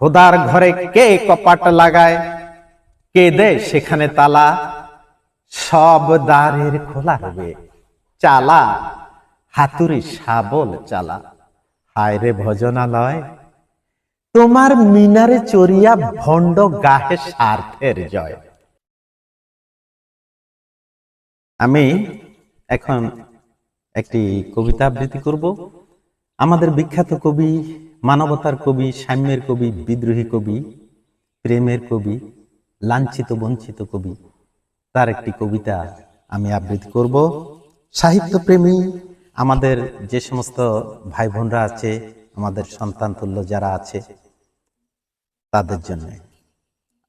খোদার ঘরে কে কপাট লাগায়? কে দেয় সেখানে তালা? সব দ্বারের খোলা হবে চালা, হাতুড়ি শাবল চালা। হায় রে ভজনালয়, তোমার মিনারে চড়িয়া ভণ্ড গাহে স্বার্থের জয়। আমি এখন একটি কবিতা আবৃত্তি করব। আমাদের বিখ্যাত কবি মানবতার কবি, সাম্যের কবি, বিদ্রোহী কবি, প্রেমের কবি, লাঞ্ছিত, বঞ্চিত কবি, তার একটি কবিতা আমি আবৃত্তি করব। সাহিত্যপ্রেমী, আমাদের যে সমস্ত ভাই বোনরা আছে, আমাদের সন্তান তুল্য যারা আছে, তাদের জন্য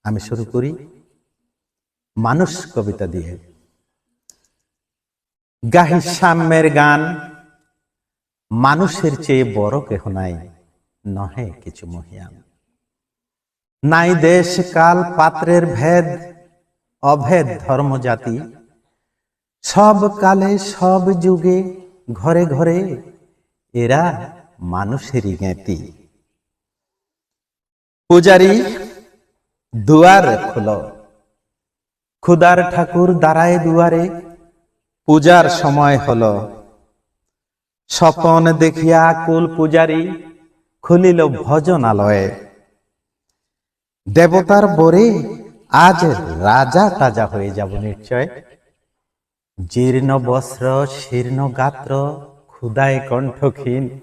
আমি শুরু করি। মানুষ কবিতা দিয়ে। গাহি সাম্যের গান, মানুষের চেয়ে বড় কেহ নাই। নহে কিছু মহিয়ান নাই দেশ কাল পাত্রের ভেদ, অভেদ ধর্ম জাতি সব কালে, সব যুগে, ঘরে ঘরে এরা মানুষেরই জ্ঞাতি। পূজারি, দুয়ার খুলো। খুদার ঠাকুর দাঁড়ায় দুয়ারে, পূজার সময় হল। স্বপন দেখিয়া কুল পূজারি খুলিল ভজনালয়ে। দেবতার বরে আজ রাজা টাজা হয়ে যাব নিশ্চয়। জীর্ণ বস্ত্র, শীর্ণ গাত্র, ক্ষুদায় কণ্ঠক্ষীণ।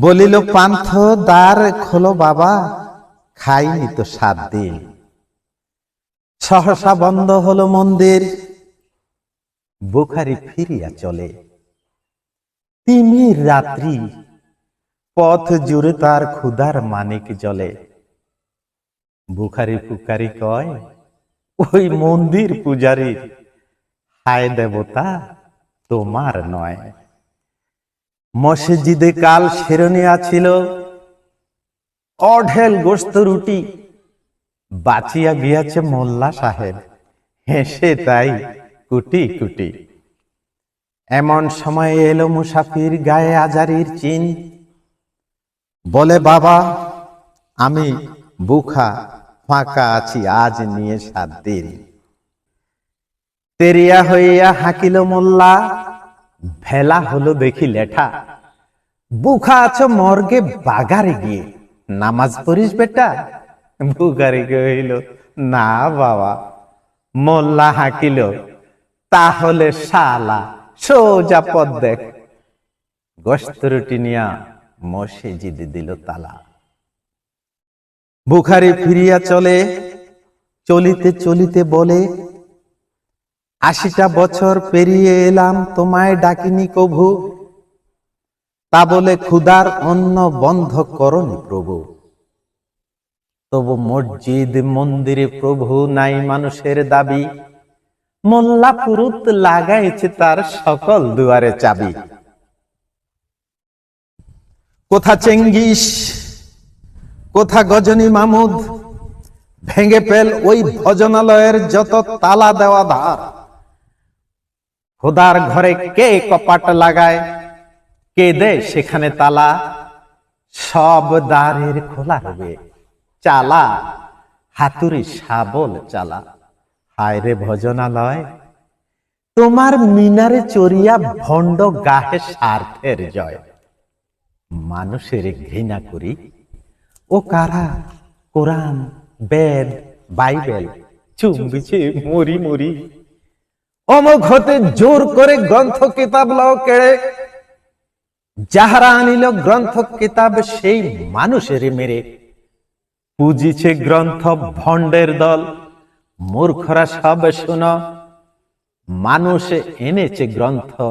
বলিল, পান্থ, দ্বার খোলো বাবা, খাইনি তো সাত দিন। সহসা বন্ধ হলো মন্দির, বুখারি ফিরিয়া চলে। তিমির রাত্রি পথ জুড়ে তার ক্ষুধার মানিক জলে। বুখারি ফুকারি কয়, ওই মন্দির পূজারীর হায় দেবতা তোমার নয়। মসজিদে কাল শেরনিয়া ছিল অঢেল গোস্ত রুটি বাঁচিয়া গিয়াছে মোল্লা সাহেব। হেসে তাই কুটি কুটি। এমন সময় এলো মুসাফির গায়ে আজারির চিন। বলে, বাবা, আমি বুখা ফাঁকা আছি, আজ নিয়ে সাত দিন। তেরিয়া হইয়া হাকিল মোল্লা, ভেলা হলো দেখি লেঠা। বুখা আছো মর্গে বাগারে গিয়ে, নামাজ পড়িস বেটা? বুখারি কহিল, না বাবা। মোল্লা হাকিল, তাহলে শালা, সোজা পদ দেখ। গোস্ত রুটি নিয়া মসজিদে দিল তালা। বুখারি ফিরিয়া চলে, চলিতে চলিতে বলে, আশিটা বছর পেরিয়ে এলাম, তোমায় ডাকিনি কভু। তা বলে ক্ষুদার অন্য বন্ধ করনি প্রভু। তবু মসজিদ, মন্দিরে প্রভু নাই মানুষের দাবি। মোল্লা পুরুত লাগাইছে তার সকল দুয়ারে চাবি। কোথা চেঙ্গিস? কোথা গজনী মামুদ? ভেঙে ফেল ওই ভজনালয়ের যত তালা দেওয়া ধার। খোদার ঘরে কে কপাট লাগায়? কে দেয় সেখানে তালা? সব দ্বারের খোলা হবে চালা, হাতুড়ি শাবল চালা। হায় রে ভজনালয়, তোমার মিনারে চড়িয়া ভণ্ড গাহে স্বার্থের জয়। মানুষের ঘৃণা করি। ও কারা? কোরআন, বেদ, বাইবেল চুম্বিছে মরি মরি। অমোঘ হতে জোর করে গ্রন্থ কিতাব লও কেড়ে। যাহারা আনিল গ্রন্থ কিতাব সেই মানুষের মেরে। পুজিছে গ্রন্থ ভণ্ডের দল। মূর্খরা সব শুন। মানুষ এনেছে গ্রন্থ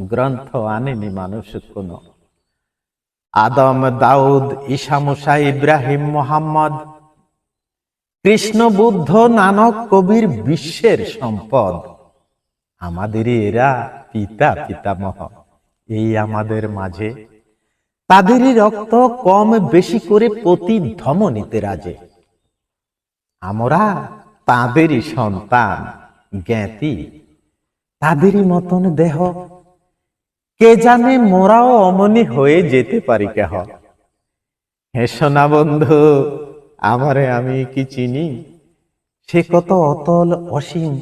গ্রন্থ আনেনি মানুষ কোন। আদম, দাউদ, ঈশা, মুসা, ইব্রাহিম, মোহাম্মদ। কৃষ্ণ, বুদ্ধ, নানক, কবির বিশ্বের সম্পদ। আমাদেরই এরা পিতা, পিতামহ। এই আমাদের মাঝে। তাদেরই রক্ত কম বেশি করে প্রতি ধমনীতে রাজে। আমরা তাদেরই সন্তান, জ্ঞাতি। তাদেরই মতন দেহ কে জানে মোরাও অমনি হয়ে যেতে পারি কেহ হে সোনা বন্ধু, আমারে আমি কি চিনি? সে কত অতল অসীম।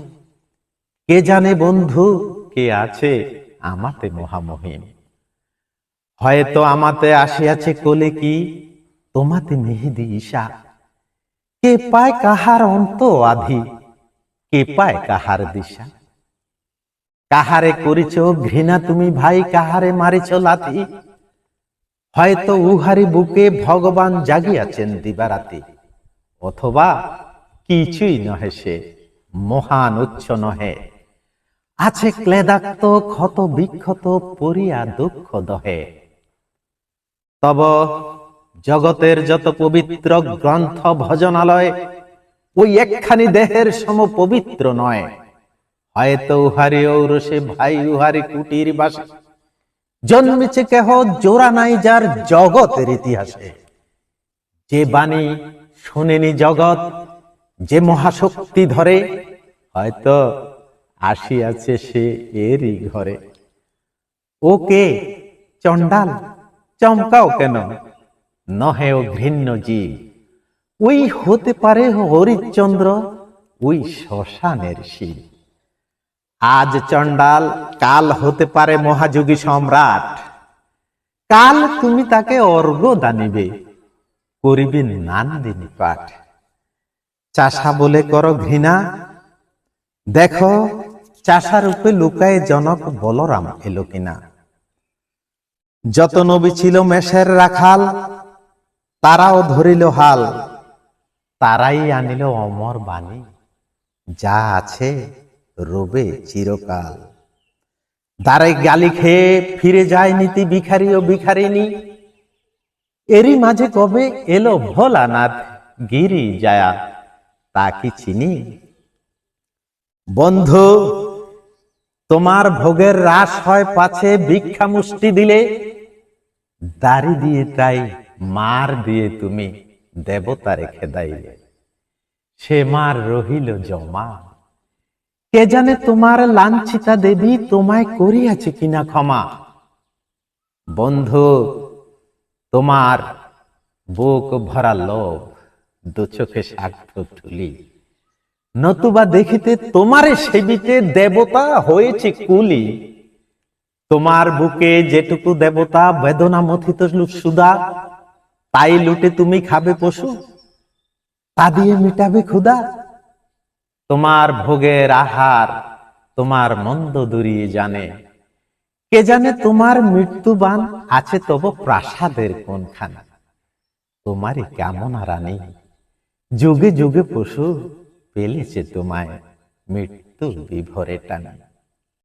কে জানে বন্ধু, কে আছে আমাতে মহামহিম? হয়তো আমাতে আসিয়াছে কোলে কি, তোমাতে মেহেদি ঈশা। কে পায় কাহার অন্ত আধি, কে পায় কাহার দিশা? কাহারে করিছ ঘৃণা তুমি ভাই, কাহারে মারিছ লাথি? হয়তো উহারি বুকে ভগবান জাগিয়াছেন দিবারাতি। অথবা কিছুই নহে সে, মহান উচ্চ নহে। আছে ক্লেদাক্ত, ক্ষত বিক্ষত, পরিয়া দুঃখ দহে। তব জগতের যত পবিত্র গ্রন্থ ভজনালয়, ওই একখানি দেহের সম পবিত্র নয়। হয়তো উহারি ঔরসে ভাই, উহারি কুটির বাসে। জন্মেছে কেহ জোড়া নাই যার জগতের ইতিহাসে। যে বাণী শোনেনি জগৎ, যে মহাশক্তি ধরে, হয়তো আসিয়াছে সে এরই ঘরে। ওকে চণ্ডাল, চমকাও কেন? নহে ও ঘৃণ্য জীব। ওই হতে পারে হরিশ্চন্দ্র ওই শ্মশানের শিব। আজ চণ্ডাল, কাল হতে পারে মহাযোগী সম্রাট। কাল তুমি তাকে অর্ঘ দানিবে, করিবে নান্দিনী পাঠ। চাষা বলে, করো ঘৃণা। দেখো, চাষা রূপে লুকায় জনক বলরাম এলো কিনা। যত নবী ছিল মেষের রাখাল, তারাও ধরিল হাল। তারাই আনিল অমর বাণী। যা আছে রবে চিরকাল। দ্বারে গালি খেয়ে ফিরে যায় নীতি ভিখারি ও ভিখারিনী এরই মাঝে কবে এলো ভোলানাথ গিরি যায়া তা কি চিনি? বন্ধু, তোমার ভোগের রাস হয় পাছে ভিক্ষা মুষ্টি দিলে। দাড়ি দিয়ে তাই মার দিয়ে তুমি দেবতা রেখে দাইলে সে মার রহিল জমা। কে জানে তোমার লাঞ্ছিতা দেবী তোমায় করিয়াছে কিনা ক্ষমা? বন্ধু, তোমার বুক ভরা লোভ দু চোখে সাক্ষ্য তুলি। নতুবা দেখিতে তোমারে সেবিতে দেবতা হয়েছে কুলি। তোমার বুকে যেটুকু দেবতা বেদনা মথিত সুদা তাই লুটে তুমি খাবে পশু, তা দিয়ে মিটাবে ক্ষুদা। তোমার ভোগের আহার তোমার মন্দ দূরিয়ে জানে। কে জানে তোমার মৃত্যুবান আছে তব প্রাসাদের কোনখানা? তোমারই কেমন রানী যুগে যুগে পশু পেলেছে তোমায় মৃত্যু বিভরে টানে।